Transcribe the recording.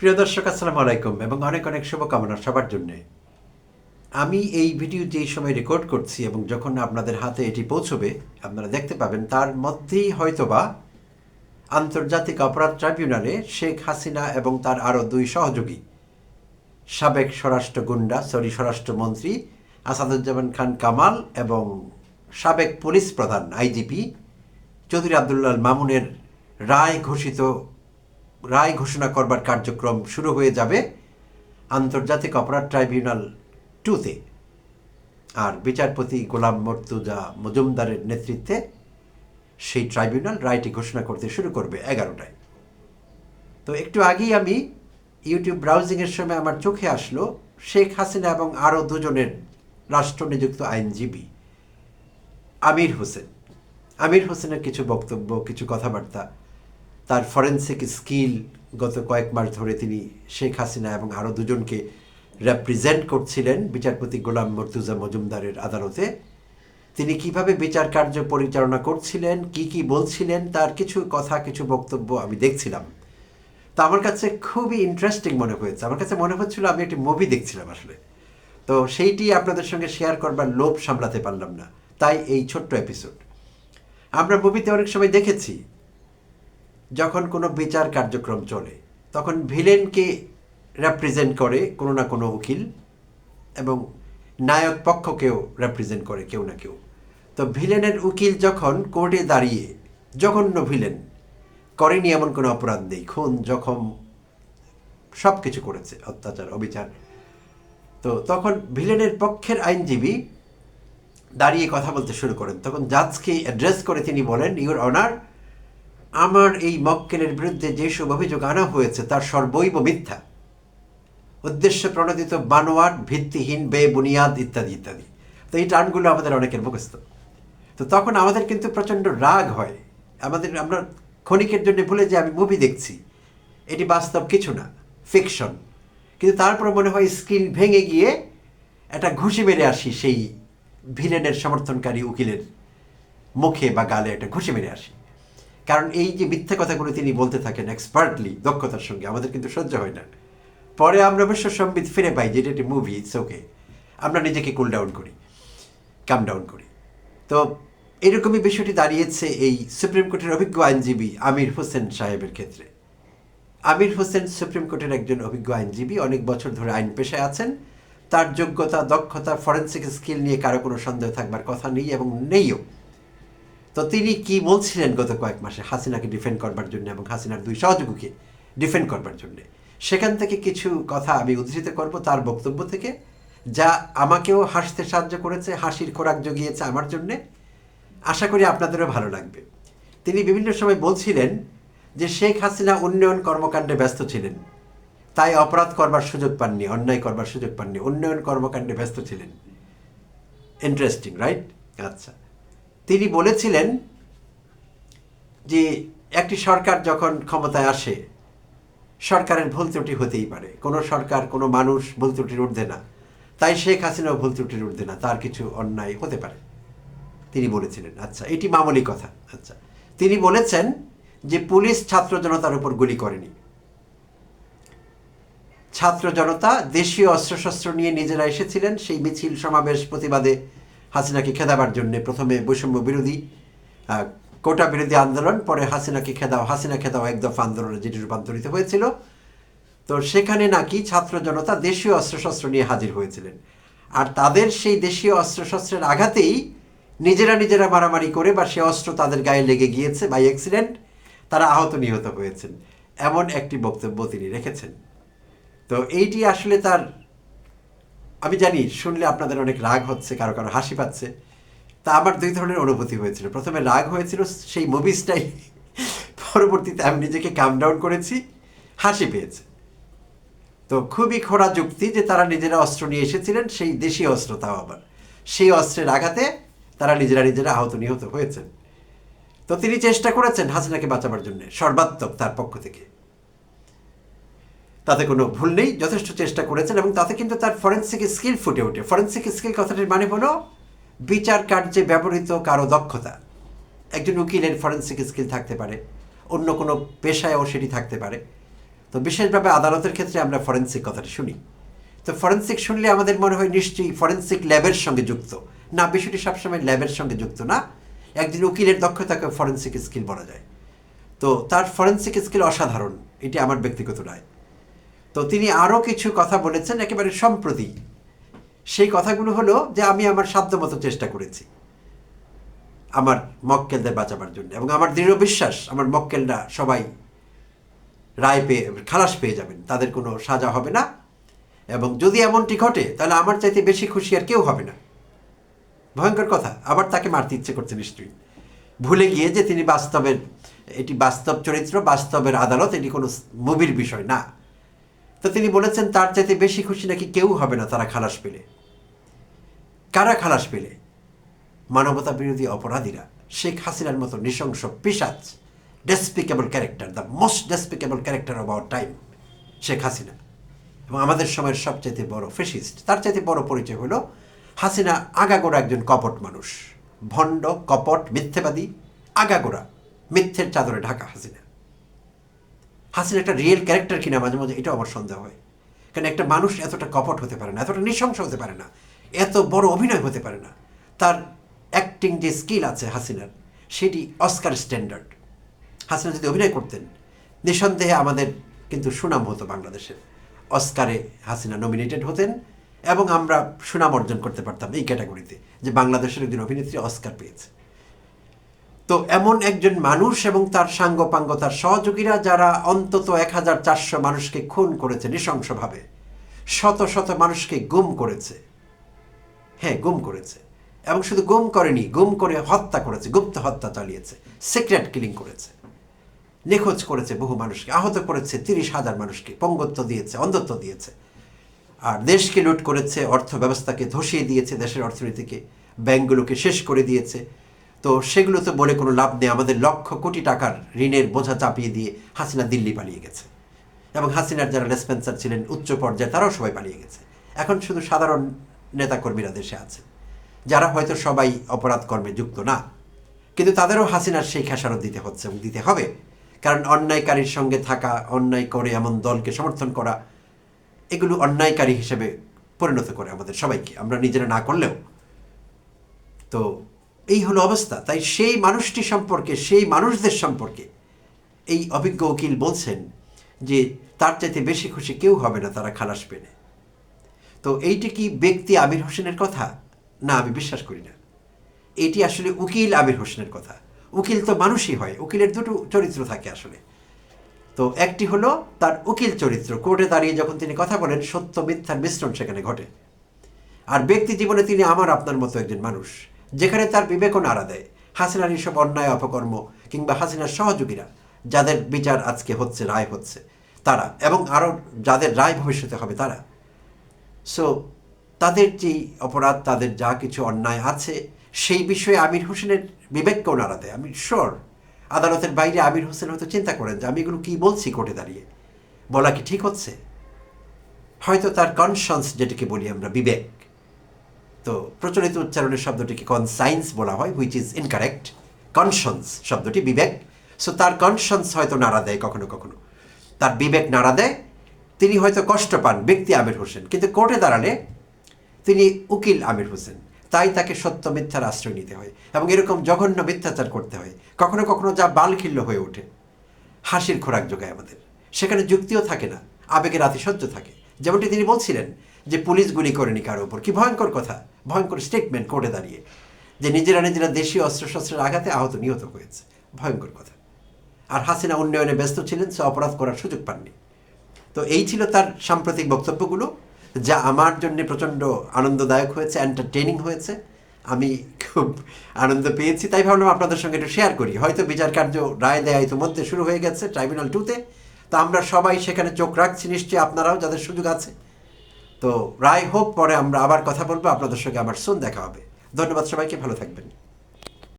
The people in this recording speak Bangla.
প্রিয় দর্শক, আসসালামু আলাইকুম এবং অনেক অনেক শুভকামনা সবার জন্য। আমি এই ভিডিও যেই সময় রেকর্ড করছি এবং যখন আপনাদের হাতে এটি পৌঁছবে, আপনারা দেখতে পাবেন তার মধ্যেই হয়তোবা আন্তর্জাতিক অপরাধ ট্রাইব্যুনালে শেখ হাসিনা এবং তার আরও দুই সহযোগী, সাবেক স্বরাষ্ট্র গুন্ডা, সরি, স্বরাষ্ট্রমন্ত্রী আসাদুজ্জামান খান কামাল এবং সাবেক পুলিশ প্রধান আইজিপি চৌধুরী আবদুল্লাল মামুনের রায় ঘোষিত রায় ঘোষণা করবার কার্যক্রম শুরু হয়ে যাবে আন্তর্জাতিক অপরাধ ট্রাইব্যুনাল টুতে। আর বিচারপতি গোলাম মর্তুজা মজুমদারের নেতৃত্বে সেই ট্রাইব্যুনাল রায়টি ঘোষণা করতে শুরু করবে এগারোটায়। তো একটু আগেই আমি ইউটিউব ব্রাউজিংয়ের সময় আমার চোখে আসলো, শেখ হাসিনা এবং আরও দুজনের রাষ্ট্র নিযুক্ত আইনজীবী আমির হোসেন। আমির হোসেনের কিছু বক্তব্য, কিছু কথাবার্তা তার ফরেন্সিক স্কিল গত কয়েক মাস ধরে তিনি শেখ হাসিনা এবং আরও দুজনকে রেপ্রেজেন্ট করছিলেন বিচারপতি গোলাম মর্তুজা মজুমদারের আদালতে। তিনি কীভাবে বিচার কার্য পরিচালনা করছিলেন, কি কি বলছিলেন, তার কিছু কথা, কিছু বক্তব্য আমি দেখছিলাম। তা আমার কাছে খুবই ইন্টারেস্টিং মনে হয়েছে। আমার কাছে মনে হচ্ছিল আমি একটি মুভি দেখছিলাম আসলে। তো সেইটি আপনাদের সঙ্গে শেয়ার করবার লোভ সামলাতে পারলাম না। তাই এই ছোট্ট এপিসোড আমরা মুভিতে অনেক সময় দেখেছি যখন কোনো বিচার কার্যক্রম চলে, তখন ভিলেনকে রেপ্রেজেন্ট করে কোনো না কোনো উকিল এবং নায়ক পক্ষকেও রেপ্রেজেন্ট করে কেউ না কেউ। তো ভিলেনের উকিল যখন কোর্টে দাঁড়িয়ে জঘন্য ভিলেন, করেনি এমন কোনো অপরাধ নেই, খুন, জখম সব কিছু করেছে অত্যাচার, অবিচার। তো তখন ভিলেনের পক্ষের আইনজীবী দাঁড়িয়ে কথা বলতে শুরু করেন। তখন জাজকে অ্যাড্রেস করে তিনি বলেন ইউর অনার আমার এই মক্কেলের বিরুদ্ধে যেসব অভিযোগ আনা হয়েছে, তার সর্বৈব মিথ্যা। উদ্দেশ্য প্রণোদিত বানোয়াট, ভিত্তিহীন, বেবুনিয়াদ ইত্যাদি ইত্যাদি। তো এই টার্মগুলো আমাদের অনেকের মুখস্থ। তো তখন আমাদের কিন্তু প্রচণ্ড রাগ হয়। আমাদের, আমরা ক্ষণিকের জন্য ভুলে যে আমি মুভি দেখছি। এটি বাস্তব কিছু না ফিকশন কিন্তু তারপর মনে হয় স্ক্রিন ভেঙে গিয়ে একটা ঘুষি মেরে আসি সেই ভিলেনের সমর্থনকারী উকিলের মুখে বা গালে একটা ঘুষি মেরে আসি। কারণ এই যে মিথ্যে কথাগুলো তিনি বলতে থাকেন এক্সপার্টলি দক্ষতার সঙ্গে, আমাদের কিন্তু সহ্য হয় না। পরে আমরা অবশ্য সম্বিত ফিরে পাই যে এটা একটি মুভি ইটস ওকে আমরা নিজেকে কুল ডাউন করি কাম ডাউন করি। তো এরকমই বিষয়টি দাঁড়িয়েছে এই সুপ্রিম কোর্টের অভিজ্ঞ আইনজীবী আমির হোসেন সাহেবের ক্ষেত্রে। আমির হোসেন সুপ্রিম কোর্টের একজন অভিজ্ঞ আইনজীবী, অনেক বছর ধরে আইন পেশায় আছেন। তার যোগ্যতা, দক্ষতা ফরেন্সিক স্কিল নিয়ে কারও কোনো সন্দেহ থাকবার কথা নেই এবং নেইও। তো তিনি কি বলছিলেন গত কয়েক মাসে হাসিনাকে ডিফেন্ড করবার জন্য এবং হাসিনার দুই সহযোগীকে ডিফেন্ড করবার জন্য? সেখান থেকে কিছু কথা আমি উদ্ধৃত করব তার বক্তব্য থেকে, যা আমাকেও হাসতে সাহায্য করেছে, হাসির খোরাক জগিয়েছে আমার জন্যে। আশা করি আপনাদেরও ভালো লাগবে। তিনি বিভিন্ন সময় বলছিলেন যে শেখ হাসিনা উন্নয়ন কর্মকাণ্ডে ব্যস্ত ছিলেন। তাই অপরাধ করবার সুযোগ পাননি, অন্যায় করবার সুযোগ পাননি, উন্নয়ন কর্মকাণ্ডে ব্যস্ত ছিলেন। ইন্টারেস্টিং রাইট আচ্ছা। তিনি বলেছিলেন যে একটি সরকার যখন ক্ষমতায় আসে, সরকারের ভুল ত্রুটি হতেই পারে। কোনো সরকার, কোনো মানুষ ভুল ত্রুটির ঊর্ধ্বে না। তাই শেখ হাসিনাও ভুল ত্রুটির ঊর্ধ্বে না, তার কিছু অন্যায় হতে পারে। তিনি বলেছিলেন আচ্ছা এটি মামুলি কথা আচ্ছা। তিনি বলেছেন যে পুলিশ ছাত্র জনতার উপর গুলি করেনি। ছাত্র জনতা দেশীয় অস্ত্রশস্ত্র নিয়ে নিজেরা এসেছিলেন, সেই মিছিল সমাবেশ প্রতিবাদে হাসিনাকে খেদাবার জন্য প্রথমে বৈষম্য বিরোধী কোটা বিরোধী আন্দোলন, পরে হাসিনাকে খেদাও, হাসিনা খেদাও এক দফা আন্দোলনে যেটি রূপান্তরিত হয়েছিল। তো সেখানে নাকি ছাত্র জনতা দেশীয় অস্ত্রশস্ত্র নিয়ে হাজির হয়েছিলেন। আর তাদের সেই দেশীয় অস্ত্রশস্ত্রের আঘাতেই নিজেরা নিজেরা মারামারি করে বা সে অস্ত্র তাদের গায়ে লেগে গিয়েছে বাই অ্যাক্সিডেন্ট, তারা আহত নিহত হয়েছেন। এমন একটি বক্তব্য তিনি রেখেছেন। তো এইটি আসলে তার আমি জানি, শুনলে আপনাদের অনেক রাগ হচ্ছে, কারও কারও হাসি পাচ্ছে। তা আমার দুই ধরনের অনুভূতি হয়েছিল। প্রথমে রাগ হয়েছিল সেই মুভি স্টাইল পরবর্তীতে আমি নিজেকে কাম ডাউন করেছি, হাসি পেয়েছে। তো খুবই খোড়া যুক্তি যে তারা নিজেরা অস্ত্র নিয়ে এসেছিলেন, সেই দেশীয় অস্ত্র তাও আবার। সেই অস্ত্রের আঘাতে তারা নিজেরা নিজেরা আহত নিহত হয়েছেন। তো তিনি চেষ্টা করেছেন হাসিনাকে বাঁচাবার জন্য, সর্বাত্মক তার পক্ষ থেকে। তাতে কোনো ভুল নেই, যথেষ্ট চেষ্টা করেছেন এবং তাতে কিন্তু তার ফরেন্সিক স্কিল ফুটে ওঠে। ফরেন্সিক স্কিল কথাটির মানে হলো বিচার কার্যে ব্যবহৃত কারও দক্ষতা। একজন উকিলের ফরেন্সিক স্কিল থাকতে পারে, অন্য কোনো পেশায়ও সেটি থাকতে পারে। তো বিশেষভাবে আদালতের ক্ষেত্রে আমরা ফরেন্সিক কথাটি শুনি। তো ফরেন্সিক শুনলে আমাদের মনে হয় নিশ্চয়ই ফরেন্সিক ল্যাবের সঙ্গে যুক্ত। না, বিষয়টি সবসময় ল্যাবের সঙ্গে যুক্ত না, একজন উকিলের দক্ষতাকে ফরেন্সিক স্কিল বলা যায়। তো তার ফরেন্সিক স্কিল অসাধারণ, এটি আমার ব্যক্তিগত রায়। তো তিনি আরও কিছু কথা বলেছেন, একেবারে সম্প্রতি। সেই কথাগুলো হলো যে আমি আমার সাধ্যমতো চেষ্টা করেছি আমার মক্কেলদের বাঁচাবার জন্য এবং আমার দৃঢ় বিশ্বাস, আমার মক্কেলরা সবাই রায় পেয়ে, খালাস পেয়ে যাবেন, তাদের কোনো সাজা হবে না এবং যদি এমনটি ঘটে, তাহলে আমার চাইতে বেশি খুশি আর কেউ হবে না। ভয়ঙ্কর কথা, আবার তাকে মারতে ইচ্ছে করছে নিশ্চয়ই। ভুলে গিয়ে যে তিনি বাস্তবের, এটি বাস্তব চরিত্র, বাস্তবের আদালত, এটি কোনো মুভির বিষয় না। তো তিনি বলেছেন, তার চাইতে বেশি খুশি নাকি কেউ হবে না তারা খালাস পেলে। কারা খালাস পেলে? মানবতা বিরোধী অপরাধীরা। শেখ হাসিনার মতো নৃশংস পিসাচ despicable character the most despicable character of our time Sheikh Hasina. এবং আমাদের সময়ের সবচাইতে বড় ফেসিস্ট তার চাইতে বড় পরিচয় হলো হাসিনা আগাগোড়া একজন কপট মানুষ। ভণ্ড, কপট, মিথ্যেবাদী, আগাগোড়া, মিথ্যের চাদরে ঢাকা হাসিনা। হাসিনা একটা রিয়েল ক্যারেক্টার কিনা মাঝে মাঝে এটাও আমার সন্দেহ হয়। কারণ একটা মানুষ এতটা কপট হতে পারে না, এতটা নৃশংস হতে পারে না, এত বড় অভিনয় হতে পারে না। তার অ্যাক্টিং যে স্কিল আছে হাসিনার, সেটি অস্কার স্ট্যান্ডার্ড হাসিনা যদি অভিনয় করতেন, নিঃসন্দেহে আমাদের কিন্তু সুনাম হতো বাংলাদেশের। অস্কারে হাসিনা নমিনেটেড হতেন এবং আমরা সুনাম অর্জন করতে পারতাম এই ক্যাটাগরিতে যে বাংলাদেশের একজন অভিনেত্রী অস্কার পেয়েছে। তো এমন একজন মানুষ এবং তার সাঙ্গপাঙ্গ তার সহযোগীরা যারা অন্তত এক হাজার চারশো মানুষকে খুন করেছে নৃশংসভাবে, শত শত মানুষকে গুম করেছে। হ্যাঁ গুম করেছে। এবং শুধু গুম করেনি, গুম করে হত্যা করেছে, গুপ্ত হত্যা চালিয়েছে, সিক্রেট কিলিং করেছে, নিখোঁজ করেছে বহু মানুষকে, আহত করেছে তিরিশ হাজার মানুষকে, পঙ্গত্ব দিয়েছে, অন্ধত্ব দিয়েছে। আর দেশকে লুট করেছে অর্থ ব্যবস্থাকে ধসিয়ে দিয়েছে, দেশের অর্থনীতিকে, ব্যাংকগুলোকে শেষ করে দিয়েছে তো সেগুলো তো বলে কোনো লাভ নেই। আমাদের লক্ষ কোটি টাকার ঋণের বোঝা চাপিয়ে দিয়ে হাসিনা দিল্লি পালিয়ে গেছে। এবং হাসিনার যারা রেসপেন্সার ছিলেন উচ্চ পর্যায়ে, তারাও সবাই পালিয়ে গেছে। এখন শুধু সাধারণ নেতাকর্মীরা দেশে আছে, যারা হয়তো সবাই অপরাধ কর্মে যুক্ত না। কিন্তু তাদেরও হাসিনার সেই খেসারত দিতে হচ্ছে এবং দিতে হবে। কারণ অন্যায়কারীর সঙ্গে থাকা, অন্যায় করে এমন দলকে সমর্থন করা, এগুলো অন্যায়কারী হিসেবে পরিণত করে আমাদের সবাইকে। আমরা নিজেরা না করলেও। তো এই হলো অবস্থা। তাই সেই মানুষটি সম্পর্কে, সেই মানুষদের সম্পর্কে এই অভিজ্ঞ উকিল বলছেন যে, তার চাইতে বেশি খুশি কেউ হবে না, তারা খালাস পেলে। তো এইটি কি ব্যক্তি আমির হোসেনের কথা? না, আমি বিশ্বাস করি না। এটি আসলে উকিল আমির হোসেনের কথা। উকিল তো মানুষই হয়, উকিলের দুটো চরিত্র থাকে আসলে। তো একটি হলো তার উকিল চরিত্র, কোর্টে দাঁড়িয়ে যখন তিনি কথা বলেন, সত্য মিথ্যার মিশ্রণ সেখানে ঘটে। আর ব্যক্তি জীবনে তিনি আমার, আপনার মতো একজন মানুষ। যেখানে তার বিবেকও নাড়া দেয়। হাসিনার এইসব অন্যায় অপকর্ম কিংবা হাসিনার সহযোগীরা যাদের বিচার আজকে হচ্ছে, রায় হচ্ছে, তারা এবং আরও যাদের রায় ভবিষ্যতে হবে তারা। সো তাদের যে অপরাধ, তাদের যা কিছু অন্যায় আছে, সেই বিষয়ে আমির হোসেনের বিবেককেও নাড়া দেয়। আমি শিওর আদালতের বাইরে আমির হোসেন হয়তো চিন্তা করেন যে আমি এগুলো কী বলছি কোর্টে দাঁড়িয়ে? বলা কি ঠিক হচ্ছে? হয়তো তার কনসন্স যেটাকে বলি আমরা, বিবেক। তো প্রচলিত উচ্চারণের শব্দটিকে কনসাইন্স বলা হয় হুইচ ইজ ইনকারেক্ট কনসন্স শব্দটি বিবেক। সো তার কনসন্স হয়তো নাড়া দেয় কখনো কখনো। তার বিবেক নাড়া দেয়, তিনি হয়তো কষ্ট পান, ব্যক্তি আমির হোসেন। কিন্তু কোর্টে দাঁড়ালে তিনি উকিল আমির হোসেন। তাই তাকে সত্য মিথ্যার আশ্রয় নিতে হয় এবং এরকম জঘন্য মিথ্যাচার করতে হয়। কখনো কখনো যা বালখিল্য হয়ে ওঠে, হাসির খোরাক যোগায় আমাদের। সেখানে যুক্তিও থাকে না, আবেগের আতিশয্য থাকে। যেমনটি তিনি বলছিলেন যে পুলিশ গুলি করেনি কারও ওপর কি ভয়ঙ্কর কথা, ভয়ঙ্কর স্টেটমেন্ট কোর্টে দাঁড়িয়ে। যে নিজেরা নিজেরা দেশীয় অস্ত্রশস্ত্রের আঘাতে আহত, নিহত হয়েছে। ভয়ঙ্কর কথা। আর হাসিনা উন্নয়নে ব্যস্ত ছিলেন, সে অপরাধ করার সুযোগ পাননি। তো এই ছিল তার সাম্প্রতিক বক্তব্যগুলো, যা আমার জন্য প্রচণ্ড আনন্দদায়ক হয়েছে এন্টারটেনিং হয়েছে। আমি খুব আনন্দ পেয়েছি। তাই ভাবলাম আপনাদের সঙ্গে একটু শেয়ার করি। হয়তো বিচার কার্য রায় দেয়া ইতিমধ্যে শুরু হয়ে গেছে ট্রাইব্যুনাল টুতে তা আমরা সবাই সেখানে চোখ রাখছি নিশ্চয়ই আপনারাও যাদের সুযোগ আছে। তো রায় হোক, পরে আমরা আবার কথা বলব। আপনাদের সঙ্গে আবার সুন দেখা হবে। ধন্যবাদ সবাইকে, ভালো থাকবেন।